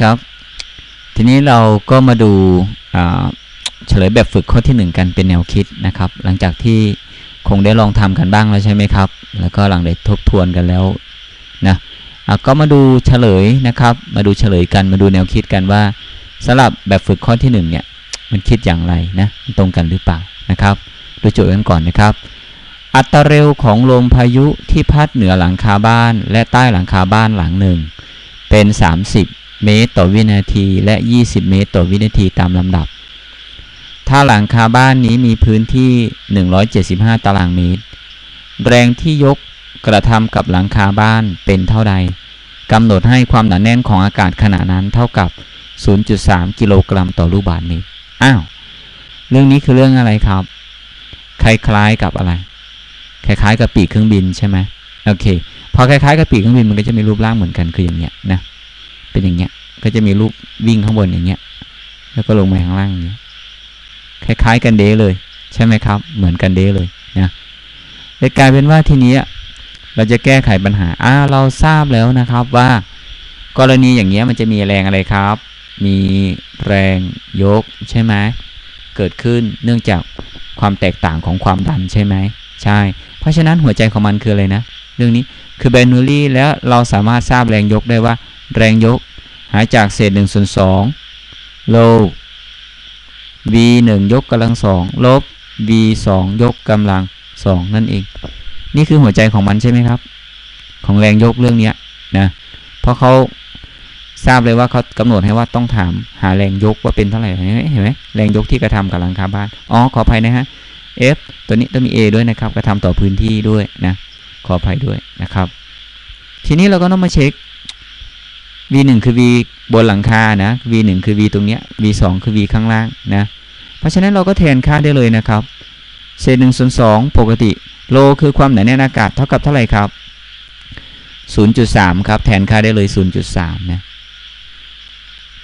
ครับ ทีนี้เราก็มาดูเฉลยแบบฝึกข้อที่ 1 กันเป็นแนวคิดนะครับ หลังจากที่คงได้ลองทำกันบ้างแล้วใช่ไหมครับ แล้วก็หลังได้ทบทวนกันแล้วนะอะก็มาดูเฉลยนะครับ มาดูเฉลยกันมาดูแนวคิดกันว่าสำหรับแบบฝึกข้อที่1เนี่ยมันคิดอย่างไรนะมันตรงกันหรือเปล่านะครับ ดูโจทย์กันก่อนนะครับ อัตราเร็วของลมพายุที่พัดเหนือหลังคาบ้าน และใต้หลังคาบ้านหลังหนึ่งเป็น 30 เมตรต่อวินาทีและ 20 เมตรต่อวินาทีตามลำดับ ถ้าหลังคาบ้านนี้มีพื้นที่ 175 ตารางเมตร แรงที่ยกกระทำกับหลังคาบ้านเป็นเท่าใดกำหนดให้ความหนาแน่นของอากาศขณะนั้นเท่ากับ 0.3 กิโลกรัมต่อลูกบาศก์เมตร อ้าว เรื่องนี้คือเรื่องอะไรครับ คล้ายๆกับอะไร คล้ายๆกับปีกเครื่องบินใช่ไหมโอเค พอคล้ายๆกับปีกเครื่องบินมันก็จะมีรูปร่างเหมือนกันคืออย่างเงี้ยนะ เป็นอย่างเงี้ย ก็จะมีรูปวิ่งข้างบนอย่างเงี้ย แล้วก็ลงมาข้างล่างอย่างเงี้ย คล้าย ๆ กันเด้เลย ใช่ไหมครับ เหมือนกันเด้เลยนะเลยกลายเป็นว่าทีนี้เราจะแก้ไขปัญหาอ่าเราทราบแล้วนะครับว่า กรณีอย่างเงี้ยมันจะมีแรงอะไรครับ มีแรงยกใช่ไหมเกิดขึ้นเนื่องจากความแตกต่างของความดันใช่ไหมใช่ เพราะฉะนั้นหัวใจของมันคืออะไรนะ เรื่องนี้ คือเบรนูลี่แล้วเราสามารถทราบแรงยกได้ว่า แรงยกหาจากเศษ1ส่วน2ลบ v 1ยกกำลังสองลบ v 2ยกกำลังสองนั่นเอง นี่คือหัวใจของมันใช่ไหมครับ ของแรงยกเรื่องเนี้ยนะเพราะเขาทราบเลยว่าเขากำหนดให้ว่าต้องถามหาแรงยกว่าเป็นเท่าไหร่เห็นไหมแรงยกที่กระทำกับหลังคาบ้านอ๋อขออภัยนะฮะ F ตัวนี้ต้องมี A ด้วยนะครับกระทำต่อพื้นที่ด้วยนะ ขออภัยด้วยนะครับ ทีนี้เราก็ต้องมาเช็ค v 1 คือ v บนหลังคานะ v 1 คือ v ตรงเนี้ย v 2 คือ v ข้างล่างนะเพราะฉะนั้นเราก็แทนค่าได้เลยนะครับเศษ1ส่วน2ปกติโลคือความหนาแน่นอากาศเท่ากับเท่าไหร่ครับ 0.3 ครับแทนค่าได้เลย 0.3 นะ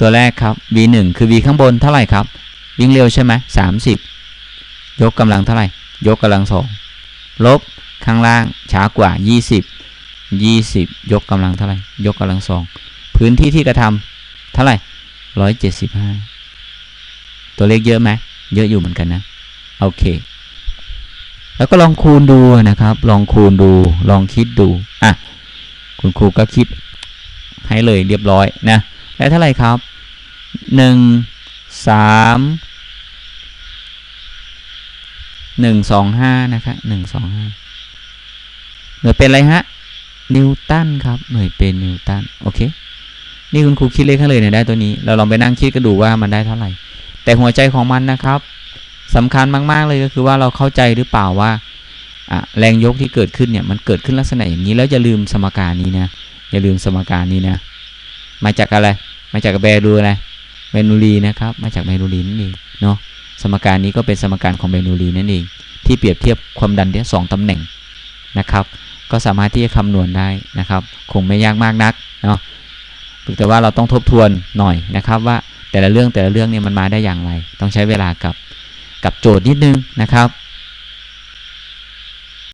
ตัวแรกครับ v 1คือ v ข้างบนเท่าไหร่ครับ วิ่งเร็วใช่ไหม30 ยกกำลังเท่าไหร่ ยกกำลังสองลบ ข้างล่างช้ากว่า 20 20 ยกกำลังเท่าไหร่ ยกกำลังสอง พื้นที่ที่กระทำเท่าไหร่ 175 ตัวเลขเยอะไหม เยอะอยู่เหมือนกันนะ โอเค แล้วก็ลองคูณดูนะครับ ลองคูณดู ลองคิดดู อะ คุณครูก็คิดให้เลยเรียบร้อยนะ ได้เท่าไหร่ครับ 1 3หนึ่งสองห้านะครับหนึ่งสอง ห้าหน่วยเป็นอะไรฮะ นิวตันครับ หน่วยเป็นนิวตัน โอเค นี่คุณครูคิดเลขข้เลยเนี่ยได้ตัวนี้ เราลองไปนั่งคิดกันดูว่ามันได้เท่าไหร่ แต่หัวใจของมันนะครับสำคัญมาก ๆ เลยก็คือว่าเราเข้าใจหรือเปล่าว่าแรงยกที่เกิดขึ้นเนี่ยมันเกิดขึ้นลักษณะอย่างนี้ แล้วอย่าลืมสมการนี้นะ อย่าลืมสมการนี้นะ มาจากอะไร มาจากแบรูอะไรเบนูรีนะครับ มาจากเบนูรีนั่นเองเนาะ สมการนี้ก็เป็นสมการของเบนูรีนั่นเองที่เปรียบเทียบความดันที่สองตำแหน่งนะครับ ก็สามารถที่จะคำนวณได้นะครับ คงไม่ยากมากนักเนาะแต่ว่าเราต้องทบทวนหน่อยนะครับ ว่าแต่ละเรื่องแต่ละเรื่องเนี่ยมันมาได้อย่างไร ต้องใช้เวลากับกับโจทย์นิดนึงนะครับ